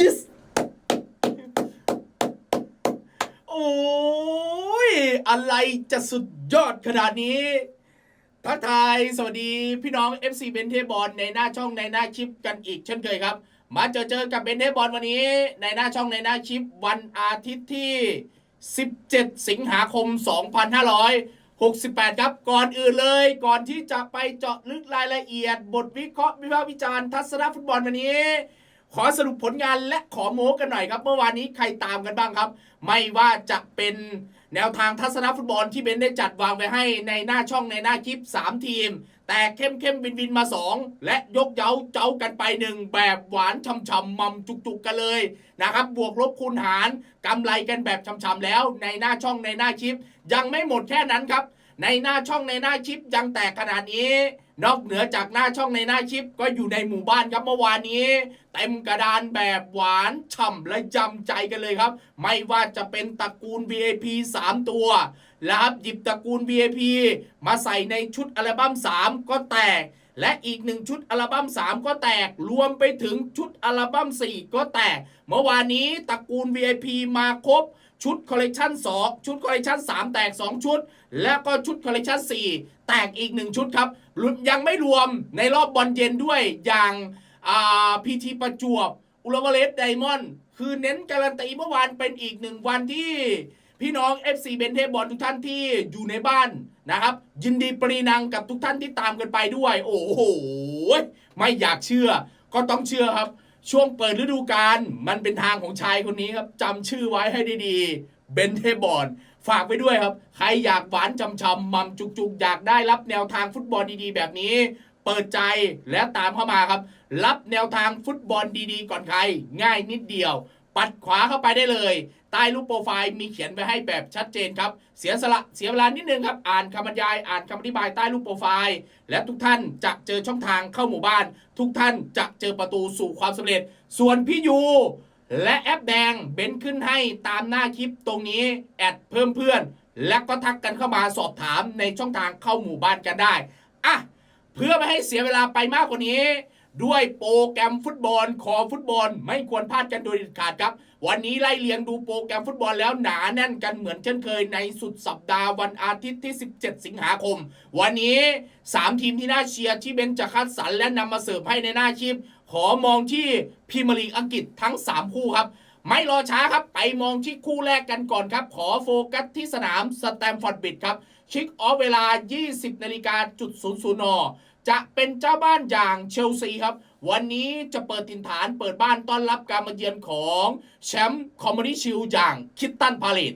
yes โอ้ย อะไรจะสุดยอดขนาดนี้ทักทาย สวัสดีพี่น้อง FC เบนเทบอลในหน้าช่องในหน้าคลิปกันอีกเช่นเคยครับ มาเจอเจอกับเบนเทบอลวันนี้ ในหน้าช่องในหน้าคลิปวันอาทิตย์ที่ 17 สิงหาคม 2568 ครับ ก่อนอื่นเลย ก่อนที่จะไปเจาะลึกรายละเอียด บทวิเคราะห์วิพากษ์วิจารณ์ทัศนฟุตบอลวันนี้ ขอสรุปผลงานและขอโม้กันหน่อยครับ เมื่อวานนี้ใครตามกันบ้างครับ ไม่ว่าจะเป็นแนวทางทัศนฟุตบอลที่เบนได้จัดวางไว้ให้ในหน้าช่องในหน้าคลิป 3 ทีม แต่เข้มเข้มวินวินมา 2 และยกเย้าเจ้ากันไปหนึ่งแบบหวานช่ำๆมัมจุกๆกันเลยนะครับ บวกลบคูณหารกำไรกันแบบช่ำๆแล้วในหน้าช่องในหน้าคลิป ยังไม่หมดแค่นั้นครับ ในหน้าช่องในหน้าคลิปยังแตกขนาดนี้ นอกเหนือจากหน้าช่องในหน้าคลิปก็อยู่ในหมู่บ้านครับเมื่อวานนี้ เต็มกระดานแบบหวานฉ่ำและจำใจกันเลยครับ ไม่ว่าจะเป็นตระกูล VIP 3 ตัวนะครับหยิบตระกูล VIP มาใส่ในชุดอัลบั้ม 3 ก็แตก และอีกหนึ่งชุดอัลบั้ม 3 ก็แตก รวมไปถึงชุดอัลบั้ม 4 ก็แตก เมื่อวานนี้ตระกูล VIP มาครบ ชุดคอลเลกชัน2 ชุดคอลเลกชัน3 แตก 2 ชุด แล้วก็ชุดคอลเลกชัน4 แตกอีก 1 ชุดครับยังไม่รวมในรอบบอลเย็นด้วยอย่างาพีทีประจวบ อุลวาเลสไดมอนด์คือเน้นการันตีเมื่อวานเป็นอีกหนึ่งวันที่พี่น้อง FC เบนเทบอลทุกท่านที่อยู่ในบ้านนะครับ ยินดีปรีนังกับทุกท่านที่ตามกันไปด้วย โอ้โห ไม่อยากเชื่อ ก็ต้องเชื่อครับ ช่วงเปิดฤดูกาลมันเป็นทางของชายคนนี้ครับจำชื่อไว้ให้ดีๆ เบนเทบอลฝากไปด้วยครับ ใครอยากหวานจำๆมัมจุกๆ อยากได้รับแนวทางฟุตบอลดีๆ แบบนี้ เปิดใจและตามเข้ามาครับ รับแนวทางฟุตบอลดีๆ ก่อนใคร ง่ายนิดเดียว ปัดขวาเข้าไปได้เลย ใต้รูปโปรไฟล์มีเขียนไว้ให้แบบชัดเจนครับ เสียสละเสียเวลานิดนึงครับ อ่านคำบรรยาย อ่านคำอธิบายใต้รูปโปรไฟล์ และทุกท่านจะเจอช่องทางเข้าหมู่บ้าน ทุกท่านจะเจอประตูสู่ความสำเร็จ ส่วนพี่ยูและแอปแดงเบนขึ้นให้ตามหน้าคลิปตรงนี้แอดเพิ่มเพื่อน และก็ทักกันเข้ามาสอบถามในช่องทางเข้าหมู่บ้านกันได้อะเพื่อไม่ให้เสียเวลาไปมากกว่านี้ ด้วยโปรแกรมฟุตบอล คอฟุตบอล ไม่ควรพลาดกันโดยเด็ดขาดครับ วันนี้ไล่เลียงดูโปรแกรมฟุตบอลแล้วหนาแน่นกันเหมือนเช่นเคยในสุดสัปดาห์วันอาทิตย์ที่ 17 สิงหาคม วันนี้ 3 ทีมที่น่าเชียร์ที่เบนจะคัดสรรและนำมาเสิร์ฟให้ในหน้าชิปขอมองที่พรีเมียร์ลีกอังกฤษทั้ง 3 คู่ครับ ไม่รอช้าครับไปมองที่คู่แรกกันก่อนครับ ขอโฟกัสที่สนามสแตมฟอร์ดบิดครับชิกออฟเวลา 20นาฬิกาจุด00น จะเป็นเจ้าบ้านอย่างเชลซีครับ วันนี้จะเปิดถิ่นฐานเปิดบ้านต้อนรับการมาเยือนของแชมป์คอมมูนิชิลอย่างคิตตันพาเลต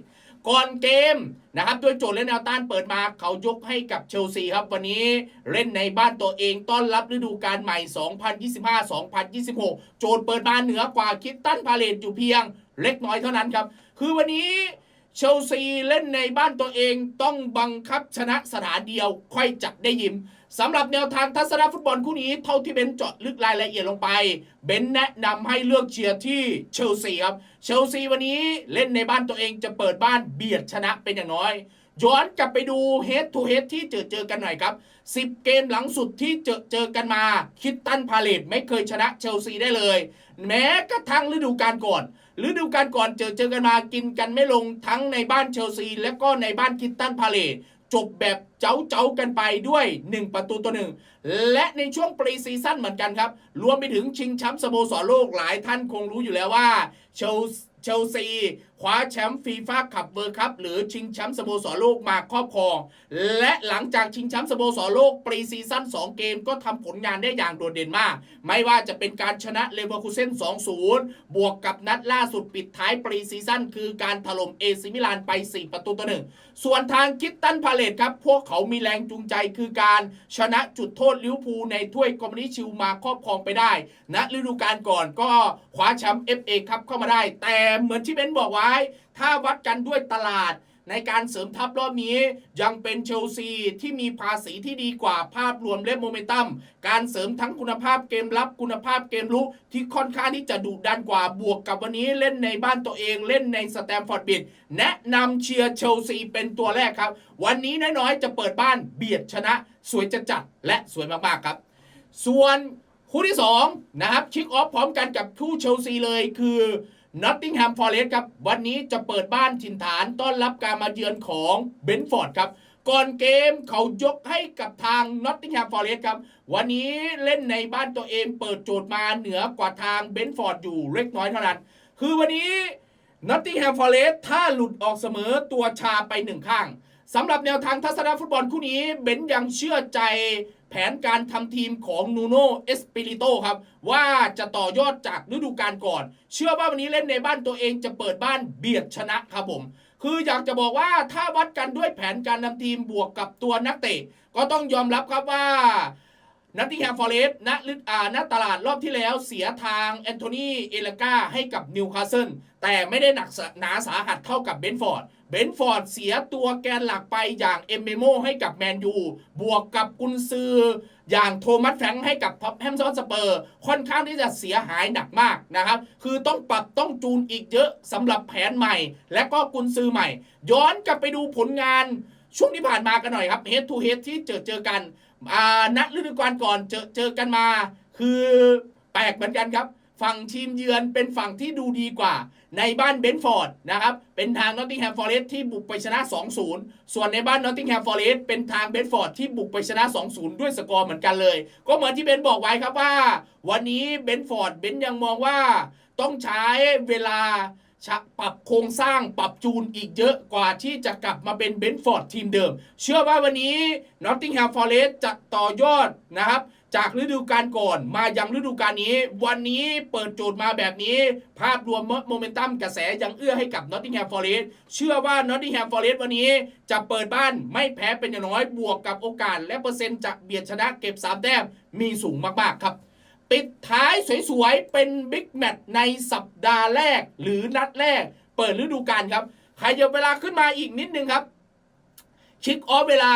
ก่อนเกมนะครับด้วยโจทย์และแนวต้านเปิดมาเขายกให้กับเชลซีครับ วันนี้เล่นในบ้านตัวเองต้อนรับฤดูกาลใหม่ 2025-2026 โจทย์เปิดมาเหนือกว่าคิตตันพาเลตอยู่เพียงเล็กน้อยเท่านั้นครับ คือวันนี้เชลซีเล่นในบ้านตัวเองต้องบังคับชนะสถานเดียวค่อยจัดได้ยิ้ม สำหรับแนวทางทัศนฟุตบอลคู่นี้เท่าที่เบนเจาะลึกรายละเอียดลงไป เบนแนะนำให้เลือกเชียร์ที่เชลซีครับ เชลซีวันนี้เล่นในบ้านตัวเองจะเปิดบ้านเบียดชนะเป็นอย่างน้อย ย้อนกลับไปดูเฮดทูเฮดที่เจอเจอกันหน่อยครับ 10 เกมหลังสุดที่เจอเจอกันมา คิดตันพาเลตไม่เคยชนะเชลซีได้เลย แม้กระทั่งฤดูกาลก่อนฤดูกาลก่อนเจอเจอกันมากินกันไม่ลงทั้งในบ้านเชลซี และก็ในบ้านคิตตันพาเลต จบแบบเจ้าเจ้าๆกันไปด้วย 1 ประตูต่อหนึ่งและในช่วงปรีซีซั่นเหมือนกันครับ รวมไปถึงชิงแชมป์สโมสรโลกหลายท่านคงรู้อยู่แล้วว่าเชลเชลซี คว้าแชมป์ฟีฟ่าคัพเวิร์คัพหรือชิงแชมป์สโมสรโลกมาครอบครอง และหลังจากชิงแชมป์สโมสรโลกปรีซีซั่น2 เกมก็ทำผลงานได้อย่างโดดเด่นมาก ไม่ว่าจะเป็นการชนะเลเวอร์คูเซ่น 2-0 บวกกับนัดล่าสุดปิดท้ายปรีซีซั่นคือการถล่มเอซิมิลานไป 4 ประตูต่อหนึ่งส่วนทางคิตตันพาเลตครับ พวกเขามีแรงจูงใจคือการชนะจุดโทษลิวพูลในถ้วยคอมนิชิลมาครอบครองไปได้ณฤดูกาลก่อนก็คว้าแชมป์ FA ครับเข้ามาได้ แต่เหมือนที่เบนบอกว่าไว้ถ้าวัดกันด้วยตลาด ในการเสริมทัพรอบนี้ ยังเป็นเชลซีที่มีภาษีที่ดีกว่าภาพรวมและโมเมนตัม การเสริมทั้งคุณภาพเกมรับคุณภาพเกมลุกที่ค่อนข้างที่จะดุดันกว่าบวกกับวันนี้เล่นในบ้านตัวเองเล่นในสแตมฟอร์ดบิดแนะนำเชียร์เชลซีเป็นตัวแรกครับ วันนี้น้อยๆจะเปิดบ้านเบียดชนะ สวยจะจัดและสวยมากๆครับ ส่วนคู่ที่2นะครับคิกออฟพร้อมกันกับคู่เชลซีเลยคือ นอตติงแฮมฟอร์เรสครับ วันนี้จะเปิดบ้านถิ่นฐานต้อนรับการมาเยือนของเบนฟอร์ดครับก่อนเกมเขายกให้กับทางนอตติงแฮมฟอร์เรสครับวันนี้เล่นในบ้านตัวเองเปิดโจทย์มาเหนือกว่าทางเบนฟอร์ดอยู่เล็กน้อยเท่านั้น คือวันนี้นอตติงแฮมฟอร์เรสถ้าหลุดออกเสมอตัวชาไปหนึ่งข้างสำหรับแนวทางทัศนฟุตบอลคู่นี้เบนยังเชื่อใจ แผนการทำทีมของนูโนเอสปิริโตครับ ว่าจะต่อยอดจากฤดูกาลก่อน เชื่อว่าวันนี้เล่นในบ้านตัวเองจะเปิดบ้านเบียดชนะครับผม คืออยากจะบอกว่าถ้าวัดกันด้วยแผนการนำทีมบวกกับตัวนักเตะ ก็ต้องยอมรับครับว่า นัตติงแฮมฟอเรสต์ณฤดอ่าณตลาดรอบที่แล้วเสียทางแอนโทนีเอลกาให้กับนิวคาสเซิลแต่ไม่ได้หนักหนาสาหัสเท่ากับเบนฟอร์ด เบนฟอร์ดเสียตัวแกนหลักไปอย่างเอมเบโมให้กับแมนยู บวกกับกุนซือ อย่างโทมัสแฟงให้กับท็อปแฮมซอนสเปอร์ ค่อนข้างที่จะเสียหายหนักมากนะครับ คือต้องปรับต้องจูนอีกเยอะสำหรับแผนใหม่ และก็กุนซือใหม่ ย้อนกลับไปดูผลงาน ช่วงที่ผ่านมากันหน่อยครับ head to head ที่เจอเจอกันอ่านัดฤดูกาลก่อนเจอเจอกันมา คือแปลกเหมือนกันครับ ฝั่งทีมเยือนเป็นฝั่งที่ดูดีกว่า ในบ้านเบนฟอร์ดนะครับเป็นทางนอตติงแฮมฟอเรสที่บุกไปชนะ 2-0 ส่วนในบ้านนอตติงแฮมฟอเรสเป็นทางเบนฟอร์ดที่บุกไปชนะ 2-0 ด้วยสกอร์เหมือนกันเลย ก็เหมือนที่เบนบอกไว้ครับว่า วันนี้เบนฟอร์ดเบนยังมองว่าต้องใช้เวลา ปรับโครงสร้างปรับจูนอีกเยอะกว่าที่จะกลับมาเป็นเบนฟอร์ดทีมเดิม เชื่อว่าวันนี้นอตติงแฮมฟอร์เรสจะต่อยอดนะครับ จากฤดูกาลก่อนมายังฤดูกาลนี้ วันนี้เปิดโจทย์มาแบบนี้ ภาพรวมโมเมนตัมกระแสยังเอื้อให้กับนอตติงแฮมฟอร์เรสเชื่อว่านอตติงแฮมฟอร์เรสวันนี้จะเปิดบ้านไม่แพ้เป็นอย่างน้อยบวกกับโอกาส และเปอร์เซ็นต์จะเบียดชนะเก็บ3แต้มมีสูงมากๆครับ ปิดท้ายสวยๆ เป็นบิ๊กแมตช์ในสัปดาห์แรกหรือนัดแรก เปิดฤดูกาลครับ ใครจะเวลาขึ้นมาอีกนิดนึงครับคิกออฟเวลา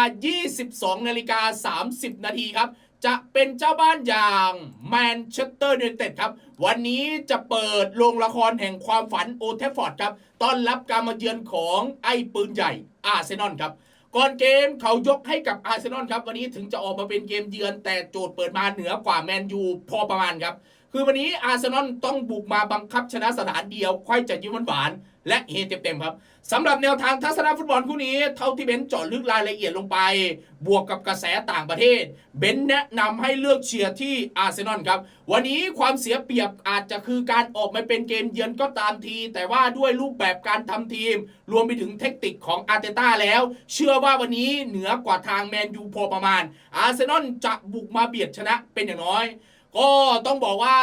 22นาฬิกา30 นาทีครับ จะเป็นเจ้าบ้านอย่างแมนเชสเตอร์ยูไนเต็ดครับ วันนี้จะเปิดโรงละครแห่งความฝันโอเทฟฟอร์ดครับ ต้อนรับการมาเยือนของไอ้ปืนใหญ่อาร์เซนอลครับ ก่อนเกมเขายกให้กับอาร์เซนอลครับ วันนี้ถึงจะออกมาเป็นเกมเยือน แต่โจทย์เปิดมาเหนือกว่าแมนยูพอประมาณครับ คือวันนี้อาร์เซนอลต้องบุกมาบังคับชนะสถานเดียวค่อยจะยิ้มหวานและเฮเต็มๆครับสำหรับแนวทางทัศนฟุตบอลคู่นี้ เท่าที่เบนซ์เจาะลึกรายละเอียดลงไป บวกกับกระแสต่างประเทศ เบนซ์แนะนำให้เลือกเชียร์ที่อาร์เซนอลครับ วันนี้ความเสียเปรียบอาจจะคือการออกมาเป็นเกมเยือนก็ตามที แต่ว่าด้วยรูปแบบการทำทีม รวมไปถึงเทคนิคของอาร์เตต้าแล้ว เชื่อว่าวันนี้เหนือกว่าทางแมนยูพอประมาณ อาร์เซนอลจะบุกมาเบียดชนะเป็นอย่างน้อย ก็ต้องบอกว่า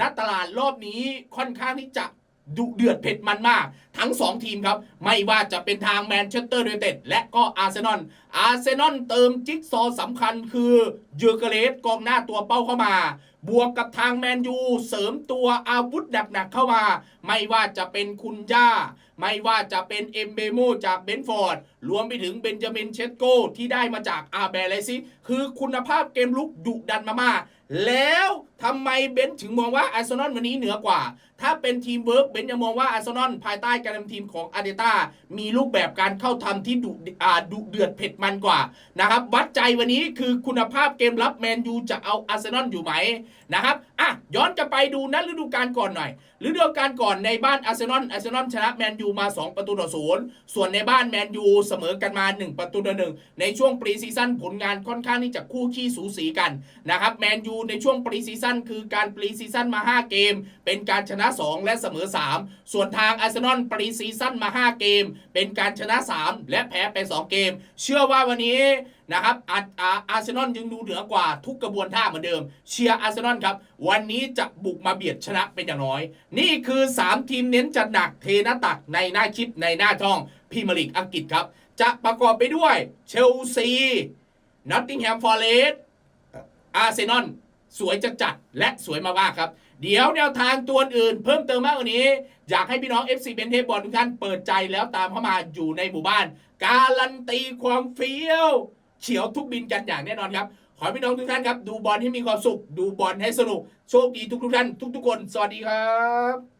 ณตลาดรอบนี้ค่อนข้างที่จะดุเดือดเผ็ดมันมาก ทั้ง 2 ทีมครับ ไม่ว่าจะเป็นทางแมนเชสเตอร์ยูไนเต็ดและก็อาร์เซนอลอาร์เซนอลเติมจิ๊กซอว์สำคัญคือเยอร์เกเรสกองหน้าตัวเป้าเข้ามา บวกกับทางแมนยูเสริมตัวอาวุธหนักๆเข้ามา ไม่ว่าจะเป็นคุณย่า ไม่ว่าจะเป็นเอ็มเบโมจากเบนฟอร์ด รวมไปถึงเบนจามินเชสโกที่ได้มาจากอาร์เบเลซิคือคุณภาพเกมลุกดุดันมากๆแล้วทำไมเบนถึงมองว่าอาร์เซนอลวันนี้เหนือกว่า ถ้าเป็นทีมเวิร์กเบนซ์ยังมองว่าอาร์เซนอลภายใต้การการนำทีมของอาร์เดต้ามีรูปแบบการเข้าทำที่ดุอาดุเดือดเผ็ดมันกว่านะครับวัดใจวันนี้คือคุณภาพเกมรับแมนยูจะเอาอาร์เซนอลอยู่ไหมนะครับอะย้อนกลับไปดูนัดฤดูกาลก่อนหน่อยฤดูกาลก่อนในบ้านอาร์เซนอลอาร์เซนอลชนะแมนยูมา 2 ประตูต่อศูนย์ส่วนในบ้านแมนยูเสมอกันมา 1 ประตูต่อหนึ่งในช่วงปรีซีซั่นผลงานค่อนข้างที่จะคู่ขี้สูสีกันนะครับแมนยูในช่วงปรีซีซั่นคือการปรีซีซั่นมา 5 เกม เป็นการชนะ 2 และเสมอ 3 ส่วนทางอาร์เซนอลปรีซีซั่นมา 5 เกม เป็นการชนะ 3 และแพ้ไป 2 เกม เชื่อว่าวันนี้นะครับอาร์อาอาร์เซนอลยังดูเหนือกว่าทุกกระบวนท่าเหมือนเดิม เชียร์อาร์เซนอลครับ วันนี้จะบุกมาเบียดชนะเป็นอย่างน้อย นี่คือ 3 ทีมเน้นจัดหนักเทนตักในหน้าคลิปในหน้าช่องพรีเมียร์ลีกอังกฤษครับ จะประกอบไปด้วยเชลซีนอตติงแฮมฟอร์เรสต์อาร์เซนอล สวยจะจัดและสวยมากๆครับ เดี๋ยวแนวทางตัวอื่น เพิ่มเติมมากกว่านี้ อยากให้พี่น้อง FC เบนเทบอลทุกท่านเปิดใจแล้วตามเข้ามาอยู่ในหมู่บ้าน การันตีความเฟี้ยว เฉียวทุกบินกันอย่างแน่นอนครับ ขอพี่น้องทุกท่านครับ ดูบอลให้มีความสุข ดูบอลให้สนุก โชคดีทุกทุกท่านทุกทุกคน สวัสดีครับ